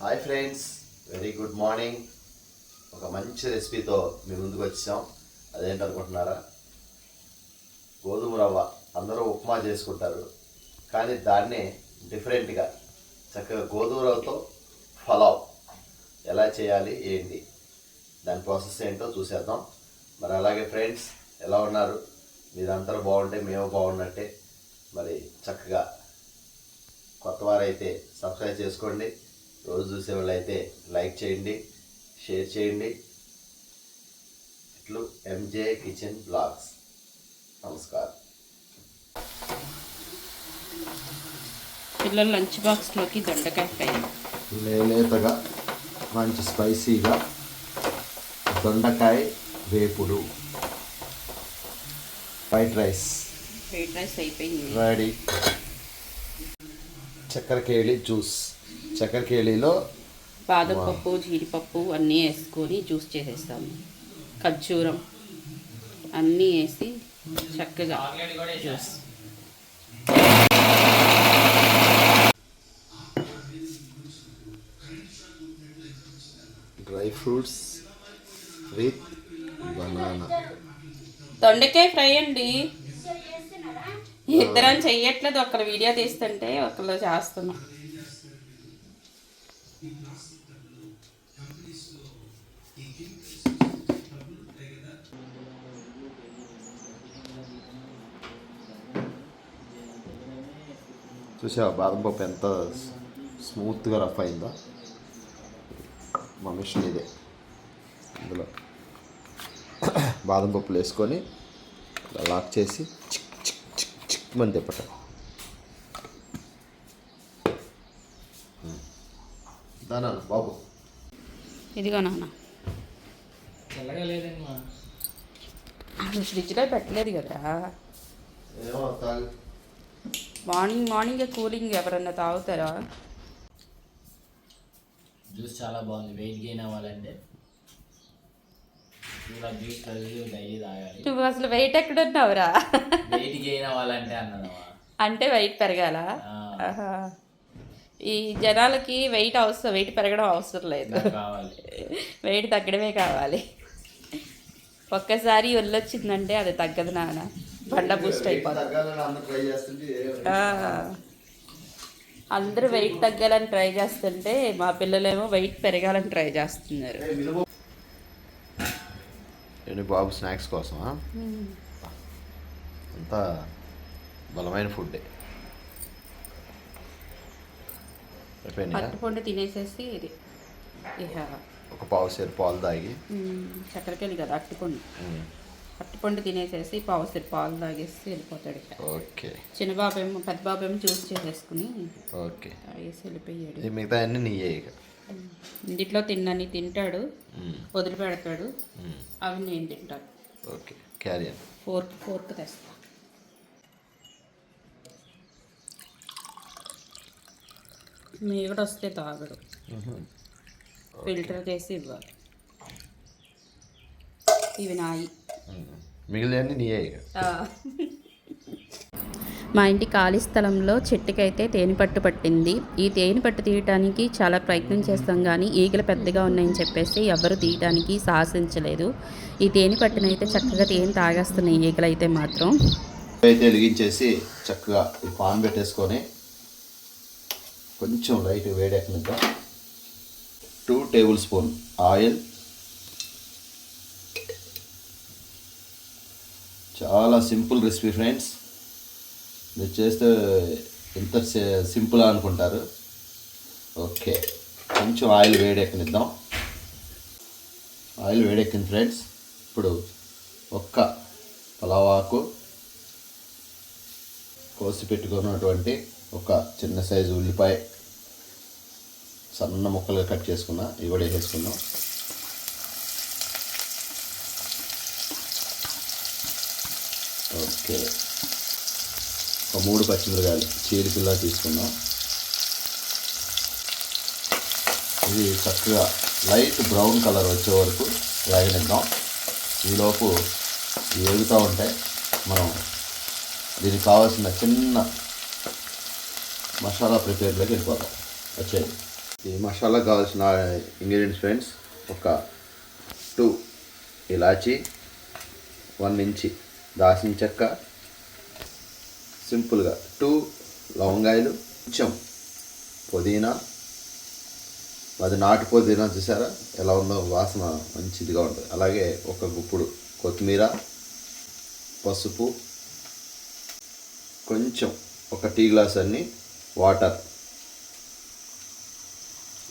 Hi friends very good morning ఒక మంచి రెసిపీతో మీ ముందుకు వచ్చాం. అదేంటనుకుంటున్నారా? గోధుమ రవ్వ. అందరూ ఉప్మా చేసుకుంటారు. కానీ దాన్నే డిఫరెంట్గా చక్కగా గోధుమ రవ్వతో ఫలావ్ ఎలా చేయాలి ఏంటి? దాని ప్రాసెస్ ఏంటో చూసేద్దాం. మరి అలాగే ఫ్రెండ్స్ ఎలా ఉన్నారు? మీరందరూ బాగుంటే మేము బాగున్నట్టే. మరి చక్కగా కొత్త వారైతే సబ్స్క్రైబ్ చేసుకోండి. రోజు చూసేవాళ్ళు అయితే లైక్ చేయండి షేర్ చేయండి. ఇట్లు ఎంజే కిచెన్ బ్లాగ్స్ నమస్కారం. పిల్లల లంచ్ బాక్స్లోకి దొండకాయ ఫ్రై. లేతగా మంచి స్పైసీగా దొండకాయ వేపుడు. వైట్ రైస్ ఫ్రైడ్ రైస్ అయిపోయింది. రెడీ చక్కెర కేళి జ్యూస్. చక్కెర కేళిలో బాదం పప్పు జీడిపప్పు అన్నీ వేసుకొని జ్యూస్ చేసేస్తాము ఖర్జూరం అన్నీ వేసి చక్కగా juice. Dry fruits with banana. దొండకాయ ఫ్రై అండి. ఇద్దరం చెయ్యట్లేదు. ఒకరు వీడియో తీస్తుంటే ఒకరు చేస్తున్నాం. చూసావా? బాదం పప్పు ఎంత స్మూత్గా రఫ్ అయిందో. మా మిషన్ ఇదే. ఇందులో బాదం పప్పులు వేసుకొని లాక్ చేసి చిక్ చిక్ చిక్ చిక్ అని తిప్పటం. దానా బాబు. ఇదిగో నాన్న. చల్లగా లేదమ్మా. ఫ్రిడ్జ్లో పెట్టలేదు కదరా ఏమో తాగు. మార్నింగ్ మార్నింగ్ కూలింగ్ ఎవరన్నా తాగుతారా? జ్యూస్ చాలా బాగుంది. వెయిట్ గెయిన్ అవ్వాలంటే ఇలా జ్యూస్ కలిసి డైలీ తాగాలి. నువ్వు అసలు వెయిట్ ఎక్కడ ఉన్నావురా వెయిట్ గెయిన్ అవ్వాలంటే అంటే వెయిట్ పెరగాల. ఈ జనాలకి వెయిట్ అవసరం వెయిట్ పెరగడం అవసరం లేదు. వెయిట్ తగ్గడమే కావాలి. ఒక్కసారి ఒళ్ళొచ్చిందంటే అది తగ్గదు నాన్న. బండ బూస్ట్ అయిపోతుంది తగ్గాలని అందరూ ట్రై చేస్తుంటే ఆ. అందరూ వెయిట్ తగ్గాలని ట్రై చేస్తుంటే మా పిల్లలేమో వెయిట్ పెరగాలని ట్రై చేస్తున్నారు. బాబు స్నాక్స్ కోసమా? అంతా బలమైన అయిపోయినాయా పట్టుపండు తినేసేసి ఇది. ఒక పావు సేరు పాలు తాగి. మ్, చక్కెరకేళి కదా అట్టుపండు ఉమ్, అట్టుపండు తినేసేసి పావుసేరు పాలు తాగేసి వెళ్ళిపోతాడు ఓకే. చిన్న బాబేమో పెద్ద బాబేమో జ్యూస్ చేసేసుకుని ఓకే. తాగేసి వెళ్ళిపోయాడు. మిగతా అన్నీ నీయే ఇక. ఇంటిలో తిన్నని తింటాడు వదిలిపెడతాడు అవి నేను తింటాను. ఓకే. క్యారీ ఫోర్క్ ఫోర్క్ తెస్తా. మీగడ వస్తే తాగడు. ఫిల్టర్ చేసి ఇవ్వాలి. ఇవి నాయి. మిగిలిన నీయే మా ఇంటి ఖాళీ స్థలంలో చెట్టుకైతే తేనె పట్టు పట్టింది. ఈ తేనె పట్టు తీయటానికి చాలా ప్రయత్నం చేస్తాం కానీ ఈగలు పెద్దగా ఉన్నాయని చెప్పేసి ఎవరు తీయటానికి సాహసించలేదు. ఈ తేనె పట్టునైతే చక్కగా తేనె తాగేస్తున్నాయి ఈగలు అయితే మాత్రం. అయితే వెలిగించేసి చక్కగా ఈ పాన్ పెట్టేసుకొని కొంచెం లైట్ వేడెక్కనిద్దాం. టూ టేబుల్ స్పూన్ ఆయిల్ చాలా సింపుల్ రెసిపీ ఫ్రెండ్స్. మీరు చేస్తే ఎంత సింపుల్ అనుకుంటారు. ఓకే. కొంచెం ఆయిల్ వేడెక్కనిద్దాం. ఆయిల్ వేడెక్కింది ఫ్రెండ్స్. ఇప్పుడు ఒక్క పలావాకు కోసి పెట్టుకున్నటువంటి ఒక చిన్న సైజు ఉల్లిపాయ సన్న ముక్కలుగా కట్ చేసుకున్న ఇవి కూడా వేసేసుకుందాం ఓకే ఒక మూడు పచ్చిమిరకాయలు చీలికల్లా తీసుకుందాం. ఇది చక్కగా లైట్ బ్రౌన్ కలర్ వచ్చే వరకు వేగనిద్దాం ఈలోపు ఇవి వేగుతూ ఉంటే మనం దీనికి కావాల్సిన చిన్న మసాలా ప్రిపేర్లోకి వెళ్ళిపోతాం వచ్చేది ఈ మసాలా కావాల్సిన ఇంగ్రీడియంట్స్ ఫ్రెండ్స్ ఒక టూ ఇలాచి వన్ ఇంచి దాసిన చెక్క సింపుల్గా టూ లవంగాయలు కొంచెం పుదీనా అది నాటు పుదీనా చూసారా? ఎలా ఉందో వాసన మంచిదిగా ఉంటుంది. అలాగే ఒక గుప్పుడు కొత్తిమీర పసుపు కొంచెం ఒక టీ గ్లాస్ అన్ని వాటర్.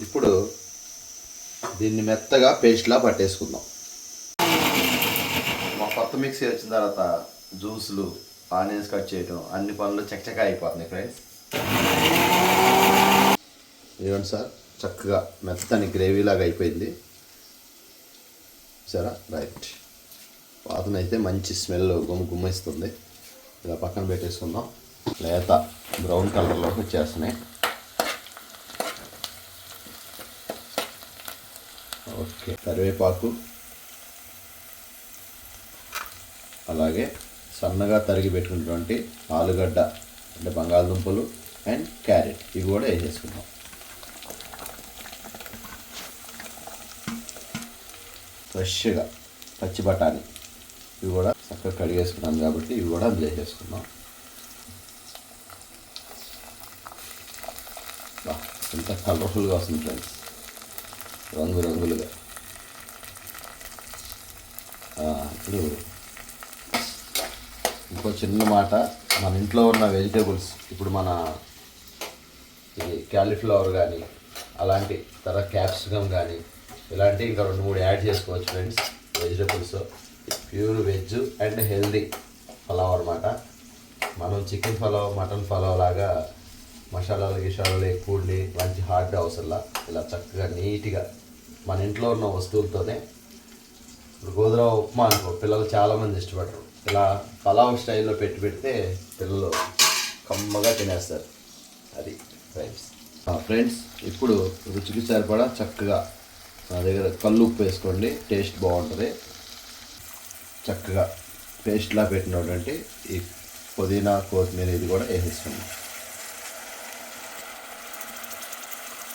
ఇప్పుడు దీన్ని మెత్తగా పేస్ట్లా పట్టేసుకుందాం. మొత్తం కొత్త మిక్సీ వచ్చిన తర్వాత జ్యూసులు ఆనియన్స్ కట్ చేయడం అన్ని పనులు చకచక అయిపోతున్నాయి ఫ్రెండ్స్ ఏమండి సార్ చక్కగా మెత్తని గ్రేవీ లాగా అయిపోయింది. సరే రైట్. పాతనైతే అయితే మంచి స్మెల్ గుమ్మ గుమ్మిస్తుంది. ఇలా పక్కన పెట్టేసుకుందాం. లేత బ్రౌన్ కలర్లోకి వచ్చేస్తున్నాయి. ఓకే కరివేపాకు అలాగే సన్నగా తరిగి పెట్టుకున్నటువంటి ఆలుగడ్డ అంటే బంగాళదుంపలు అండ్ క్యారెట్ ఇవి కూడా వేసేసుకుందాం. ఫ్రెష్గా పచ్చి బఠానీ ఇవి కూడా చక్కగా కడిగేసుకున్నాం కాబట్టి ఇవి కూడా అందులో వేసేసుకుందాం. బా, ఎంత కలర్ఫుల్గా వస్తుంది ఫ్రెండ్స్. రంగు రంగులుగా ఇప్పుడు చిన్న మాట. మన ఇంట్లో ఉన్న వెజిటేబుల్స్ ఇప్పుడు మన ఇది క్యాలీఫ్లవర్ కానీ అలాంటి తర్వాత క్యాప్సికమ్ కానీ ఇలాంటివి ఇంకా రెండు మూడు యాడ్ చేసుకోవచ్చు friends. Vegetables pure veg and healthy pulao అనమాట మనం చికెన్ పలావ్ మటన్ పలావ్ లాగా మసాలాలు గిషాలాలు ఎక్కువ ఉండి మంచి హార్డ్ అవసరంలా ఇలా చక్కగా నీట్గా మన ఇంట్లో ఉన్న వస్తువులతోనే. ఇప్పుడు గోధుమ ఉప్మా అనుకో పిల్లలు చాలామంది ఇష్టపడరు. ఇలా పలావ్ స్టైల్లో పెట్టి పెడితే పిల్లలు కమ్మగా తినేస్తారు. అది ఫ్రెండ్స్. ఫ్రెండ్స్ ఇప్పుడు రుచికి సరిపడా చక్కగా నా దగ్గర కళ్ళు ఉప్పు వేసుకోండి. టేస్ట్ బాగుంటుంది. చక్కగా పేస్ట్లా పెట్టినటువంటి ఈ పుదీనా కొత్తిమీర ఇది కూడా వేసేసుకోండి.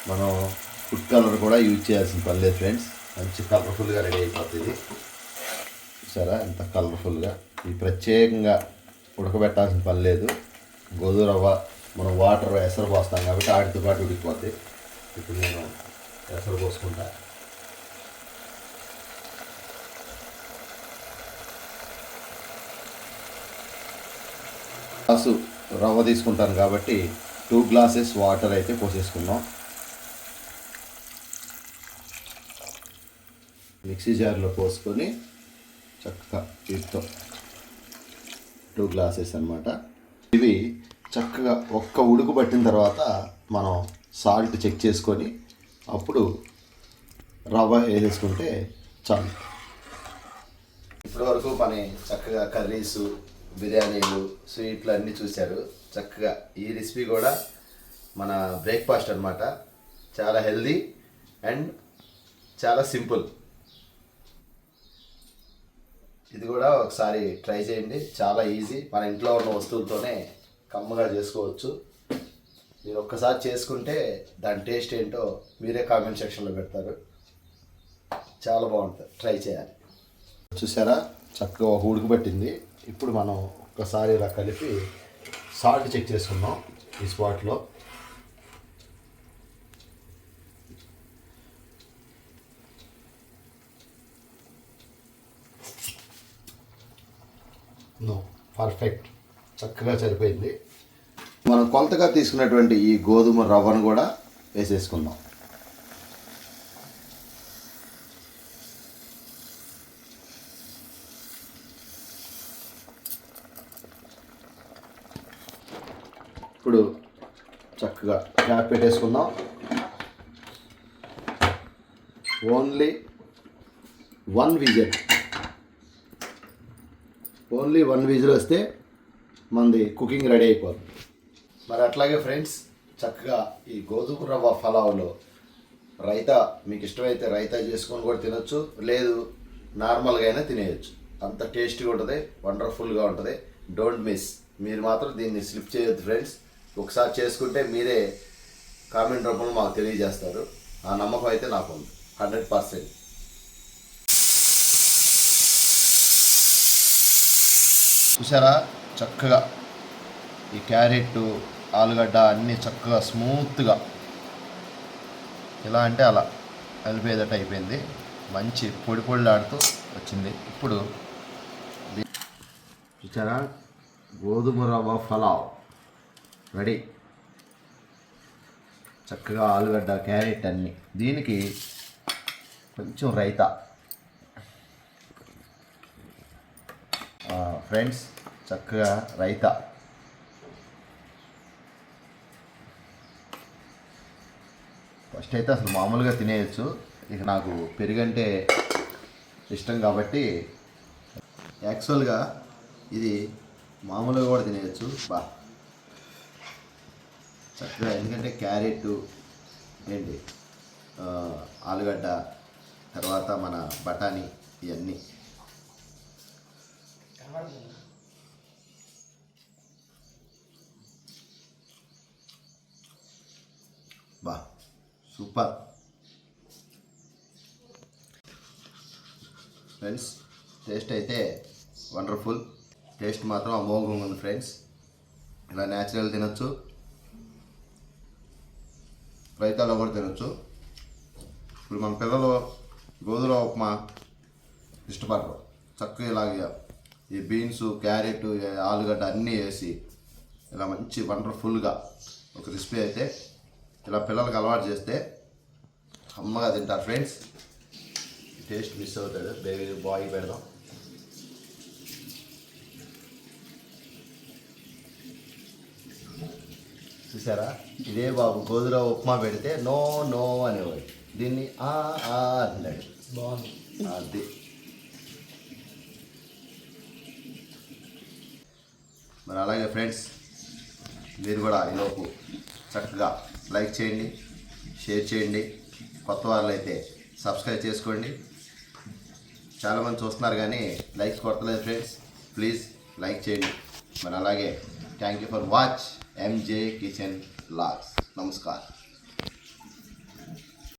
మనం ఫుడ్ కలర్ కూడా యూజ్ చేయాల్సిన పని లేదు ఫ్రెండ్స్. మంచి కలర్ఫుల్గా రెడీ అయిపోతుంది సరే ఎంత కలర్ఫుల్గా. ఈ ప్రత్యేకంగా ఉడకబెట్టాల్సిన పని లేదు. గోధుమ రవ్వ మనం వాటర్ ఎసరు పోస్తాం కాబట్టి వాటితో పాటు ఉడికిపోద్ది. ఇప్పుడు నేను ఎసరు పోసుకుంటా. గ్లాసు రవ్వ తీసుకుంటాను కాబట్టి టూ గ్లాసెస్ వాటర్ అయితే పోసేసుకుందాం. మిక్సీ జార్లో పోసుకొని చక్కగా వీటితో టూ గ్లాసెస్ అనమాట ఇవి చక్కగా ఒక్క ఉడుకు పట్టిన తర్వాత మనం సాల్ట్ చెక్ చేసుకొని అప్పుడు రవ్వ వేసేసుకుంటే చాలు. ఇప్పటివరకు మన చక్కగా కర్రీస్ బిర్యానీలు స్వీట్లు అన్నీ చూశారు. చక్కగా ఈ రెసిపీ కూడా మన బ్రేక్ఫాస్ట్ అనమాట చాలా హెల్దీ అండ్ చాలా సింపుల్. ఇది కూడా ఒకసారి ట్రై చేయండి. చాలా ఈజీ. మన ఇంట్లో ఉన్న వస్తువులతోనే కమ్మగా చేసుకోవచ్చు. మీరు ఒక్కసారి చేసుకుంటే దాని టేస్ట్ ఏంటో మీరే కామెంట్ సెక్షన్లో పెడతారు. చాలా బాగుంటుంది. ట్రై చేయాలి. చూసారా? చక్కగా ఒక ఉడకబెట్టింది ఇప్పుడు మనం ఒక్కసారి ఇలా కలిపి సాల్ట్ చెక్ చేసుకున్నాం ఈ స్పాట్లో. పర్ఫెక్ట్. చక్కగా సరిపోయింది. మనం కొలతగా తీసుకున్నటువంటి ఈ గోధుమ రవ్వను కూడా వేసేసుకుందాం. ఇప్పుడు చక్కగా క్యాప్ పెట్టేసుకుందాం. Only one vision only one whistle వస్తే మనది కుకింగ్ రెడీ అయిపోతుంది మరి అట్లాగే ఫ్రెండ్స్ చక్కగా ఈ గోధుమ రవ్వ ఫలావ్లో రైతా మీకు ఇష్టమైతే రైతా చేసుకొని కూడా తినొచ్చు లేదు నార్మల్గా అయినా తినేయచ్చు. అంత టేస్టీగా ఉంటుంది వండర్ఫుల్గా ఉంటుంది. డోంట్ మిస్ మీరు మాత్రం దీన్ని స్లిప్ చేయొద్దు ఫ్రెండ్స్. ఒకసారి చేసుకుంటే మీరే కామెంట్ రూపంలో మాకు తెలియజేస్తారు. ఆ నమ్మకం అయితే నాకు ఉంది. Hundred percent. చూసారా? చక్కగా. ఈ క్యారెట్ ఆలుగడ్డ అన్నీ చక్కగా స్మూత్గా. ఎలా అంటే అలా కలిపేదట అయిపోయింది. మంచి పొడి పొడిలాడుతూ వచ్చింది. ఇప్పుడు దీ- చూసారా? గోధుమ రవ్వ ఫలావ్ రెడీ. చక్కగా ఆలుగడ్డ క్యారెట్ అన్నీ. దీనికి కొంచెం రైతా. ఫ్రెండ్స్ చక్కగా రైతా. ఫస్ట్ అయితే అసలు మామూలుగా తినేయచ్చు. ఇక నాకు పెరుగంటే ఇష్టం కాబట్టి యాక్చువల్గా ఇది మామూలుగా కూడా తినేయచ్చు. బా. చక్కగా ఎందుకంటే క్యారెట్ ఏంటి ఆలుగడ్డ తర్వాత మన బఠానీ ఇవన్నీ బా సూపర్ ఫ్రెండ్స్ టేస్ట్ అయితే వండర్ఫుల్ టేస్ట్ మాత్రం అమోఘంగా ఉంది ఫ్రెండ్స్ ఇలా న్యాచురల్ తినొచ్చు. రైతాలో కూడా తినొచ్చు. ఇప్పుడు మన పిల్లలు గోధుమ ఉప్మా ఇష్టపడరు. చక్కగా ఇలాగ ఈ బీన్స్ క్యారెట్ ఆలుగడ్డ అన్నీ వేసి ఇలా మంచి వండర్ఫుల్గా ఒక రెసిపీ అయితే ఇలా పిల్లలకు అలవాటు చేస్తే అమ్మగా తింటారు ఫ్రెండ్స్. టేస్ట్ మిస్ అవుతాడు బేబీ బాయ్ పెడదాం. చూసారా? ఇదే బాబు గోధుమ ఉప్మా పెడితే నో నో అనేవాడు. దీన్ని ఆ ఆ అంటున్నాడు బాగుంది. అది. మరి అలాగే ఫ్రెండ్స్ మీరు కూడా ఈలోపు చక్కగా లైక్ చేయండి షేర్ చేయండి. కొత్త వాళ్ళు అయితే సబ్స్క్రైబ్ చేసుకోండి. చాలామంది చూస్తున్నారు కానీ లైక్స్ కొట్టలేదు ఫ్రెండ్స్. ప్లీజ్ లైక్ చేయండి. మరి అలాగే thank you for watch. MJ kitchen logs నమస్కారం.